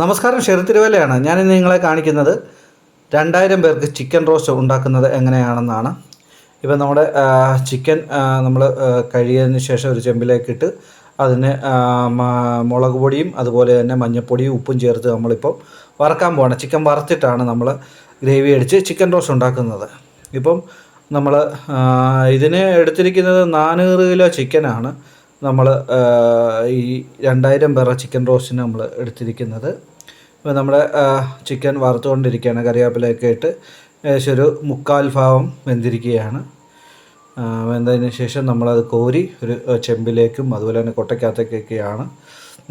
നമസ്കാരം ഷെറി തിരുവല്ലയാണ് ഞാനിന്ന് നിങ്ങളെ കാണിക്കുന്നത് രണ്ടായിരം പേർക്ക് ചിക്കൻ റോസ്റ്റ് ഉണ്ടാക്കുന്നത് എങ്ങനെയാണെന്നാണ്. ഇപ്പം നമ്മുടെ ചിക്കൻ നമ്മൾ കഴിയതിന് ശേഷം ഒരു ചെമ്പിലേക്കിട്ട് അതിന് ആ, മുളക് പൊടിയും അതുപോലെ തന്നെ മഞ്ഞൾപ്പൊടിയും ഉപ്പും ചേർത്ത് നമ്മളിപ്പോൾ വറക്കാൻ പോകണം ചിക്കൻ വറുത്തിട്ടാണ് നമ്മൾ ഗ്രേവി അടിച്ച് ചിക്കൻ റോസ്റ്റ് ഉണ്ടാക്കുന്നത്. ഇപ്പം നമ്മൾ ഇതിന് എടുത്തിരിക്കുന്നത് നാനൂറ് കിലോ ചിക്കനാണ്. നമ്മൾ ഈ രണ്ടായിരം പേരുടെ ചിക്കൻ റോസ്റ്റിന് നമ്മൾ എടുത്തിരിക്കുന്നത്. ഇപ്പോൾ നമ്മുടെ ചിക്കൻ വറുത്തുകൊണ്ടിരിക്കുകയാണ്. കറിവേപ്പിലയൊക്കെ ഇട്ട് ഏകദേശം ഒരു മുക്കാൽ ഭാവം വെന്തിരിക്കുകയാണ്. വെന്തതിന് ശേഷം നമ്മളത് കോരി ഒരു ചെമ്പിലേക്കും അതുപോലെ തന്നെ കൊട്ടയ്ക്കകത്തേക്കൊക്കെയാണ്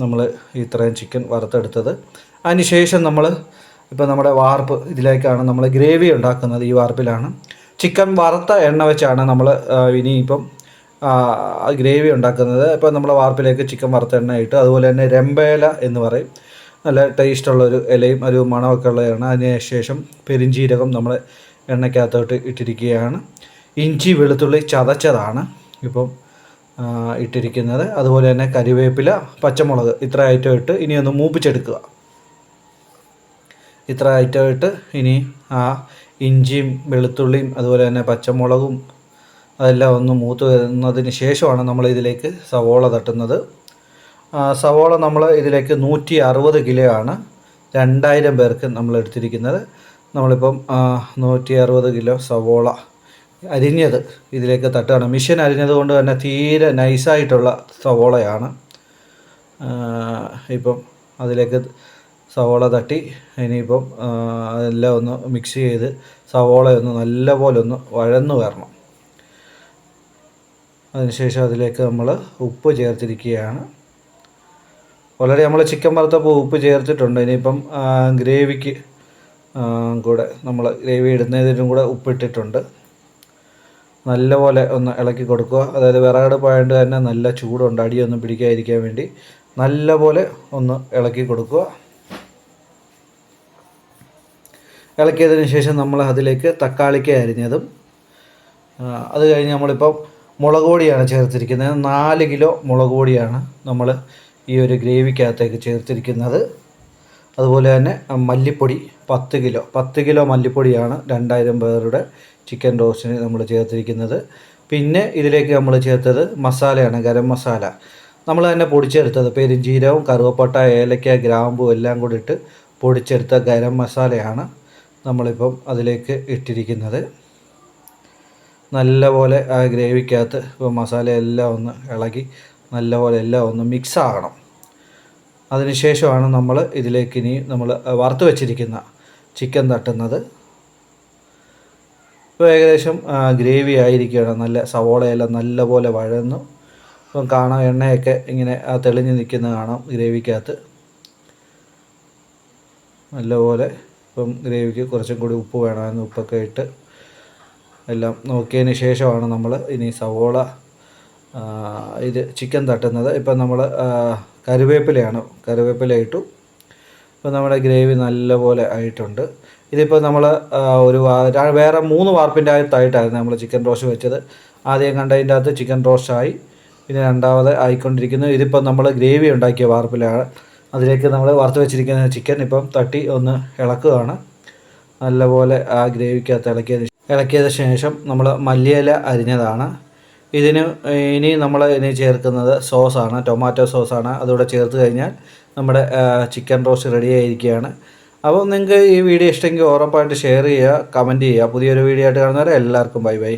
നമ്മൾ ഇത്രയും ചിക്കൻ വറുത്തെടുത്തത്. അതിനുശേഷം നമ്മൾ ഇപ്പോൾ നമ്മുടെ വാർപ്പ് ഇതിലേക്കാണ് നമ്മൾ ഗ്രേവി ഉണ്ടാക്കുന്നത് ഈ വാർപ്പിലാണ്. ചിക്കൻ വറുത്ത എണ്ണ വെച്ചാണ് നമ്മൾ ഇനിയിപ്പം ഗ്രേവി ഉണ്ടാക്കുന്നത്. ഇപ്പോൾ നമ്മൾ വാർപ്പിലേക്ക് ചിക്കൻ വറുത്ത എണ്ണ ഇട്ട് അതുപോലെ തന്നെ രമ്പേല എന്ന് പറയും. നല്ല ടേസ്റ്റുള്ളൊരു ഇലയും ഒരു മണമൊക്കെ ഉള്ളതാണ് അതിന് ശേഷം പെരിഞ്ചീരകം നമ്മൾ എണ്ണയ്ക്കകത്തോട്ട് ഇട്ടിരിക്കുകയാണ്. ഇഞ്ചി വെളുത്തുള്ളി ചതച്ചതാണ് ഇപ്പം ഇട്ടിരിക്കുന്നത്. അതുപോലെ തന്നെ കരിവേപ്പില പച്ചമുളക് ഇത്ര ഐറ്റം ഇട്ട് ഇനി ഒന്ന് മൂപ്പിച്ചെടുക്കുക. ഇത്ര ഐറ്റം ഇട്ട് ഇനി ആ ഇഞ്ചിയും വെളുത്തുള്ളിയും അതുപോലെ തന്നെ പച്ചമുളകും അതെല്ലാം ഒന്ന് മൂത്ത് വരുന്നതിന് ശേഷമാണ് നമ്മൾ ഇതിലേക്ക് സവോള തട്ടുന്നത്. സവോള നമ്മൾ ഇതിലേക്ക് നൂറ്റി അറുപത് കിലോ ആണ് രണ്ടായിരം പേർക്ക് നമ്മൾ എടുത്തിരിക്കുന്നത്. നമ്മളിപ്പം നൂറ്റി അറുപത് കിലോ സവോള അരിഞ്ഞത് ഇതിലേക്ക് തട്ടുകയാണ് മിഷൻ അരിഞ്ഞത് കൊണ്ട് തന്നെ തീരെ നൈസായിട്ടുള്ള സവോളയാണ്. ഇപ്പം അതിലേക്ക് സവോള തട്ടി ഇനിയിപ്പം അതെല്ലാം ഒന്ന് മിക്സ് ചെയ്ത് സവോള ഒന്ന് നല്ലപോലെ ഒന്ന് വഴന്നു വരണം. അതിനുശേഷം അതിലേക്ക് നമ്മൾ ഉപ്പ് ചേർത്തിരിക്കുകയാണ്. ഓൾറെഡി നമ്മൾ ചിക്കൻ വറുത്തപ്പോൾ ഉപ്പ് ചേർത്തിട്ടുണ്ട്. ഇനിയിപ്പം ഗ്രേവിക്ക് കൂടെ നമ്മൾ ഗ്രേവി ഇടുന്നതിനും കൂടെ ഉപ്പിട്ടിട്ടുണ്ട്. നല്ലപോലെ ഒന്ന് ഇളക്കി കൊടുക്കുക. അതായത് വിറകടുപ്പായതുകൊണ്ട് തന്നെ നല്ല ചൂടുണ്ട്. അടിയൊന്നും പിടിക്കാതിരിക്കാൻ വേണ്ടി നല്ലപോലെ ഒന്ന് ഇളക്കി കൊടുക്കുക. ഇളക്കിയതിന് ശേഷം നമ്മൾ അതിലേക്ക് തക്കാളിക്ക അരിഞ്ഞതും അത് കഴിഞ്ഞ് നമ്മളിപ്പം മുളക് പൊടിയാണ് ചേർത്തിരിക്കുന്നത്. നാല് കിലോ മുളക് പൊടിയാണ് നമ്മൾ ഈ ഒരു ഗ്രേവിക്കകത്തേക്ക് ചേർത്തിരിക്കുന്നത്. അതുപോലെ തന്നെ മല്ലിപ്പൊടി പത്ത് കിലോ. പത്ത് കിലോ മല്ലിപ്പൊടിയാണ് രണ്ടായിരം പേരുടെ ചിക്കൻ റോസ്റ്റിന് നമ്മൾ ചേർത്തിരിക്കുന്നത്. പിന്നെ ഇതിലേക്ക് നമ്മൾ ചേർത്തത് മസാലയാണ് ഗരം മസാല. നമ്മൾ തന്നെ പൊടിച്ചെടുത്തത് പെരുംജീരവും കറുവപ്പട്ട ഏലക്ക ഗ്രാമ്പു എല്ലാം കൂടി ഇട്ട് പൊടിച്ചെടുത്ത ഗരം മസാലയാണ് നമ്മളിപ്പം അതിലേക്ക് ഇട്ടിരിക്കുന്നത്. നല്ലപോലെ ആ ഗ്രേവിക്കകത്ത് ഇപ്പോൾ മസാല എല്ലാം ഒന്ന് ഇളകി നല്ലപോലെ എല്ലാം ഒന്ന് മിക്സ് ആകണം. അതിനുശേഷമാണ് നമ്മൾ ഇതിലേക്ക് ഇനി നമ്മൾ വറുത്ത് വെച്ചിരിക്കുന്ന ചിക്കൻ തട്ടുന്നത്. ഇപ്പോൾ ഏകദേശം ഗ്രേവി ആയിരിക്കുകയാണ്. നല്ല സവോളയെല്ലാം നല്ലപോലെ വഴന്നു. ഇപ്പം കാണാം എണ്ണയൊക്കെ ഇങ്ങനെ തെളിഞ്ഞു നിൽക്കുന്നത് കാണാം ഗ്രേവിക്കകത്ത്. നല്ലപോലെ ഇപ്പം ഗ്രേവിക്ക് കുറച്ചും കൂടി ഉപ്പ് വേണമെന്ന് ഉപ്പൊക്കെ ഇട്ട് എല്ലാം നോക്കിയതിന് ശേഷമാണ് നമ്മൾ ഇനി സവോള ഇത് ചിക്കൻ തട്ടുന്നത്. ഇപ്പം നമ്മൾ കറിവേപ്പിലയാണ് കറിവേപ്പില ഇട്ടു. ഇപ്പം നമ്മുടെ ഗ്രേവി നല്ലപോലെ ആയിട്ടുണ്ട്. ഇതിപ്പോൾ നമ്മൾ ഒരു വേറെ മൂന്ന് വാർപ്പിന്റെ അകത്തായിട്ടായിരുന്നു നമ്മൾ ചിക്കൻ റോസ്റ്റ് വെച്ചത്. ആദ്യം കണ്ടതിന്റെ അകത്ത് ചിക്കൻ റോസ്റ്റായി പിന്നെ രണ്ടാമത് ആയിക്കൊണ്ടിരിക്കുന്നു. ഇതിപ്പം നമ്മൾ ഗ്രേവി ഉണ്ടാക്കിയ വാർപ്പിലാണ്. അതിലേക്ക് നമ്മൾ വറുത്ത് വെച്ചിരിക്കുന്ന ചിക്കൻ ഇപ്പം തട്ടി ഒന്ന് ഇളക്കുകയാണ്. നല്ലപോലെ ആ ഗ്രേവിക്കകത്ത് ഇളക്കിയതിന് ഇളക്കിയതിന് ശേഷം നമ്മൾ മല്ലിയില അരിഞ്ഞതാണ്. ഇതിന് ഇനി നമ്മൾ ഇനി ചേർക്കുന്നത് സോസാണ് ടൊമാറ്റോ സോസാണ്. അതുകൂടെ ചേർത്ത് കഴിഞ്ഞാൽ നമ്മുടെ ചിക്കൻ റോസ്റ്റ് റെഡി ആയിരിക്കുകയാണ്. അപ്പോൾ നിങ്ങൾക്ക് ഈ വീഡിയോ ഇഷ്ടമെങ്കിൽ ഉറപ്പായിട്ട് ഷെയർ ചെയ്യുക കമന്റ് ചെയ്യുക. പുതിയൊരു വീഡിയോ ആയിട്ട് കാണുന്നവരെ എല്ലാവർക്കും ബൈ ബൈ.